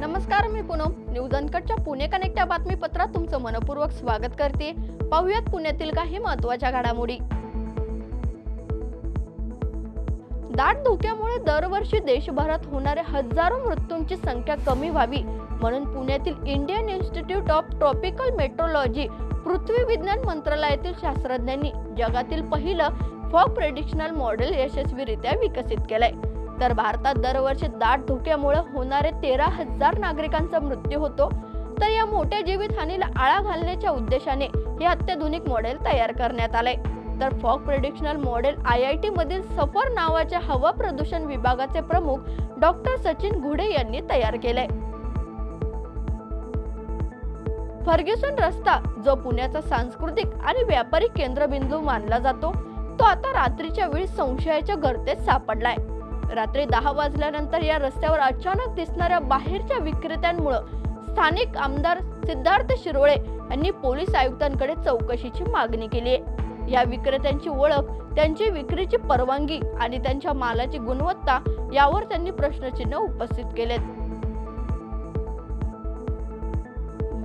नमस्कार मी पूनम. न्यूज अनकटच्या पुणे कनेक्ट या बातमीपत्रात तुमचं मनपूर्वक स्वागत करते. पाहुयात पुण्यातील काही महत्त्वाच्या घडामोडी. दाट धुक्यामुळे दरवर्षी देशभरात होणाऱ्या हजारो मृत्यूंची संख्या कमी व्हावी म्हणून पुण्यातील Indian Institute of Tropical Meteorology पृथ्वी विज्ञान मंत्रालयातील शास्त्रज्ञांनी जगातील पहिलं फॉग प्रेडिक्शनल मॉडेल यशस्वीरित्या विकसित केलंय. तर भारतात दरवर्षी दाट धुक्यामुळे होणारे तेरा हजार नागरिकांचा मृत्यू होतो. तर या मोठ्या जीवितहानीला आळा घालण्याच्या उद्देशाने हे अत्याधुनिक मॉडेल तयार करण्यात आले. तर fog predictional model I I T मधील सफर नावाच्या हवा प्रदूषण विभागाचे प्रमुख डॉक्टर सचिन घुडे यांनी तयार केले. फर्ग्युसन रस्ता जो पुण्याचा सांस्कृतिक आणि व्यापारी केंद्रबिंदू मानला जातो तो आता रात्रीच्या वेळी संशयाच्या गर्तेत सापडलाय. रात्री दहा वाजल्यानंतर या रस्त्यावर अचानक दिसणाऱ्या बाहेरच्या विक्रेत्यांमुळे स्थानिक आमदार सिद्धार्थ शिरोळे यांनी पोलीस आयुक्तांकडे चौकशीची मागणी केली आहे. या विक्रेत्यांची ओळख त्यांची विक्रीची परवानगी आणि त्यांच्या मालाची गुणवत्ता यावर त्यांनी प्रश्नचिन्ह उपस्थित केलेत.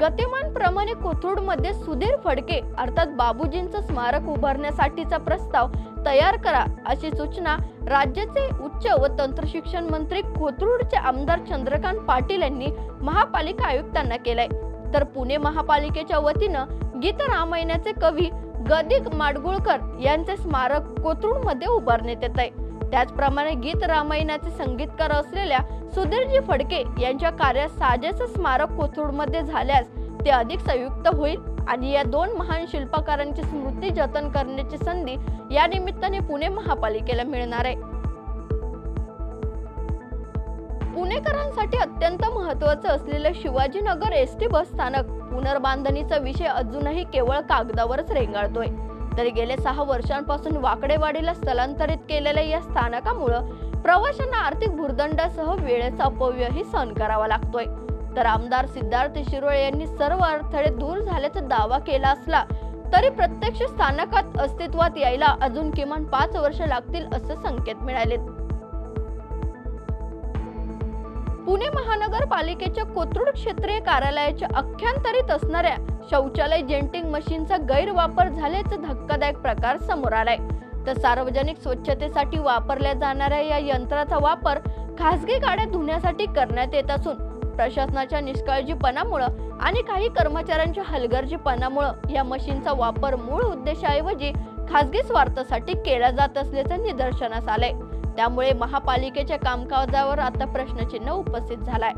गतिमान प्रमाणे कोथरूडमध्ये सुधीर फडके अर्थात बाबूजींचं स्मारक उभारण्यासाठीचा प्रस्ताव तयार करा अशी सूचना राज्याचे उच्च व तंत्र शिक्षण मंत्री कोथरूडचे आमदार चंद्रकांत पाटील यांनी महापालिका आयुक्तांना केलाय. तर पुणे महापालिकेच्या वतीनं गीत रामायणाचे कवी गदिक माडगुळकर यांचे स्मारक कोथरूडमध्ये उभारण्यात येत आहे त्याचप्रमाणे गीत रामायणाचे संगीतकार असलेल्या सुधीरजी फडके यांच्या कार्यात साजेचं स्मारक कोथरूडमध्ये झाल्यास ते अधिक संयुक्त होईल आणि या दोन महान शिल्पकारांची स्मृती जतन करण्याची संधी या निमित्ताने पुणे महापालिकेला मिळणार आहे. पुणेकरांसाठी अत्यंत महत्वाचं असलेलं शिवाजीनगर एस टी बस स्थानक पुनर्बांधणीचा विषय अजूनही केवळ कागदावरच रेंगाळतोय. तरी गेल्या सहा वर्षांपासून वाकडेवाडीला स्थलांतरित केलेल्या या स्थानकामुळं प्रवाशांना आर्थिक भुर्दंडासह वेळेचा अपव्ययही सहन करावा लागतोय. तर आमदार सिद्धार्थ शिरोळे यांनी सर्व अडथळे दूर झाल्याचा दावा केला असला तरी प्रत्यक्ष स्थानकात अस्तित्वात यायला अजून किमान पाच वर्ष लागतील असे संकेत मिळालेत. पुणे महानगरपालिकेच्या कोथरूड क्षेत्रीय कार्यालयाच्या अख्यांतरीत असणाऱ्या शौचालय जेंटिंग मशीनचा गैरवापर झाल्याचा धक्कादायक प्रकार समोर आलाय. तर सार्वजनिक स्वच्छतेसाठी वापरल्या जाणाऱ्या या यंत्राचा वापर खासगी गाड्या धुण्यासाठी करण्यात येत असून प्रशासनाच्या निष्काळजीपणामुळं आणि काही कर्मचाऱ्यांच्या हलगर्जीपणामुळं या मशीनचा वापर मूळ उद्देशाऐवजी खासगी स्वार्थासाठी केला जात असल्याचं निदर्शनास आलंय. त्यामुळे महापालिकेच्या कामकाजावर आता प्रश्नचिन्ह उपस्थित झालाय.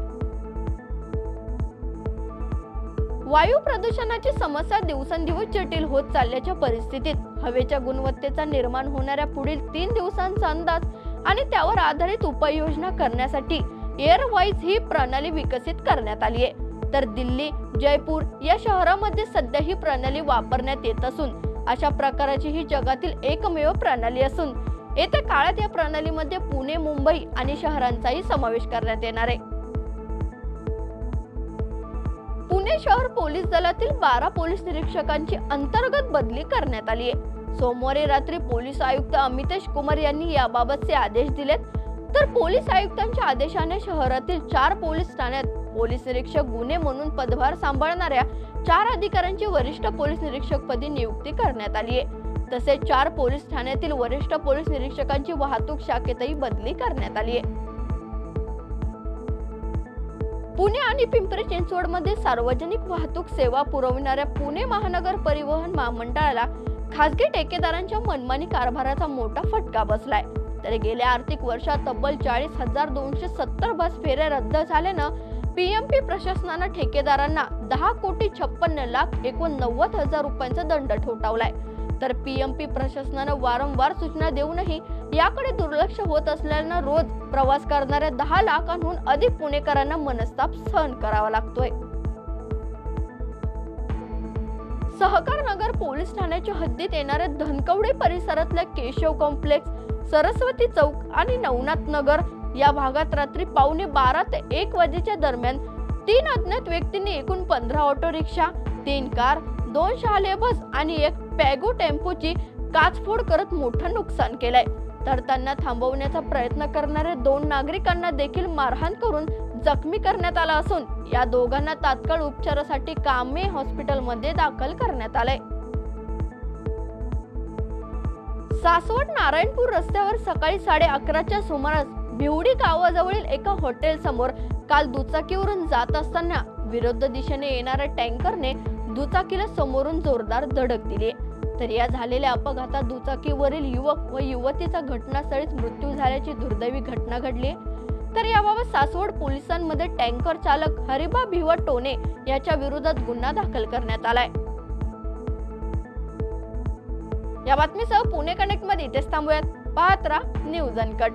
वायू प्रदूषणाची समस्या दिवसेंदिवस जटिल होत चालल्याच्या परिस्थितीत हवेच्या गुणवत्तेचा निर्माण होणाऱ्या पुढील तीन दिवसांचा अंदाज आणि त्यावर आधारित उपाययोजना करण्यासाठी एअरवाईज ही प्रणाली विकसित करण्यात आली आहे. तर दिल्ली जयपूर या शहरामध्ये सध्या ही प्रणाली वापरण्यात येत असून अशा प्रकाराची ही जगातील एकमेव प्रणाली असून येत्या काळात या प्रणालीमध्ये पुणे मुंबई आणि शहरांचाही समावेश करण्यात येणार आहे. पुणे शहर पोलीस दलातील बारा पोलीस निरीक्षकांची अंतर्गत बदली करण्यात आली आहे. सोमवारी रात्री पोलीस आयुक्त अमितेश कुमार यांनी याबाबतचे आदेश दिलेत. तर पोलीस आयुक्तांच्या आदेशाने शहरातील चार पोलीस ठाण्यात पोलीस निरीक्षक गुन्हे म्हणून पदभार सांभाळणाऱ्या चार अधिकाऱ्यांची वरिष्ठ पोलीस निरीक्षक पदी नियुक्ती करण्यात आली आहे. तसेच चार पोलीस ठाण्यातील वरिष्ठ पोलीस निरीक्षकांची वाहतूक शाखेतही बदली करण्यात आली आहे. पुणे आणि पिंपरी चिंचवडमध्ये सार्वजनिक वाहतूक सेवा पुरविणाऱ्या पुणे महानगर परिवहन महामंडळाला खासगी ठेकेदारांच्या मनमानी कारभाराचा मोठा फटका बसलाय. तर गेल्या आर्थिक वर्षात तब्बल चाळीस हजार दोनशे सत्तर बस फेऱ्या रद्द झाल्यानं पीएमपी प्रशासनानं ठेकेदारांना दहा कोटी छप्पन्न लाख एकोणनव्वद हजार रुपयांचा दंड ठोठावलाय. तर पीएमपी प्रशासनानं वारंवार सूचना देऊनही याकडे दुर्लक्ष होत असल्यानं रोज प्रवास करणाऱ्या दहा लाखांहून अधिक पुणेकरांना मनस्ताप सहन करावा लागतोय. सहकार नगर पोलीस ठाण्याच्या हद्दीत येणाऱ्या धनकवडी परिसरातल्या केशव कॉम्प्लेक्स सरस्वती चौक आणि नवनाथ नगर या भागात रात्री पावणे बारा ते एक वाजेच्या दरम्यान तीन अज्ञात व्यक्तींनी एकूण पंधरा ऑटो रिक्षा तीन कार दोन शालेय बस आणि एक पॅगो टेम्पोची काचफोड करत मोठं नुकसान केलंय. तर त्यांना थांबवण्याचा प्रयत्न करणाऱ्या दोन नागरिकांना देखील मारहाण करून जखमी करण्यात आला असून या दोघांना तात्काळ उपचारासाठी कामे हॉस्पिटलमध्ये दाखल करण्यात आलंय. सासवड नारायणपूर रस्त्यावर सकाळी साडे अकराच्या सुमारास भिवडी गावाजवळील एका हॉटेल समोर काल दुचाकीवरून जात असताना विरुद्ध दिशेने येणाऱ्या टँकरने दुचाकीला समोरून जोरदार धडक दिली. तर या झालेल्या अपघातात दुचाकीवरील युवक व युवतीचा घटनास्थळीच मृत्यू झाल्याची दुर्दैवी घटना घडली. तर याबाबत सासवड पोलिसांमध्ये टँकर चालक हरिबा भिवा टोने याच्या विरोधात गुन्हा दाखल करण्यात आलाय. या बातमीसह पुणे कनेक्टमध्ये इथेच थांबूयात. पाहत राहा न्यूज अनकट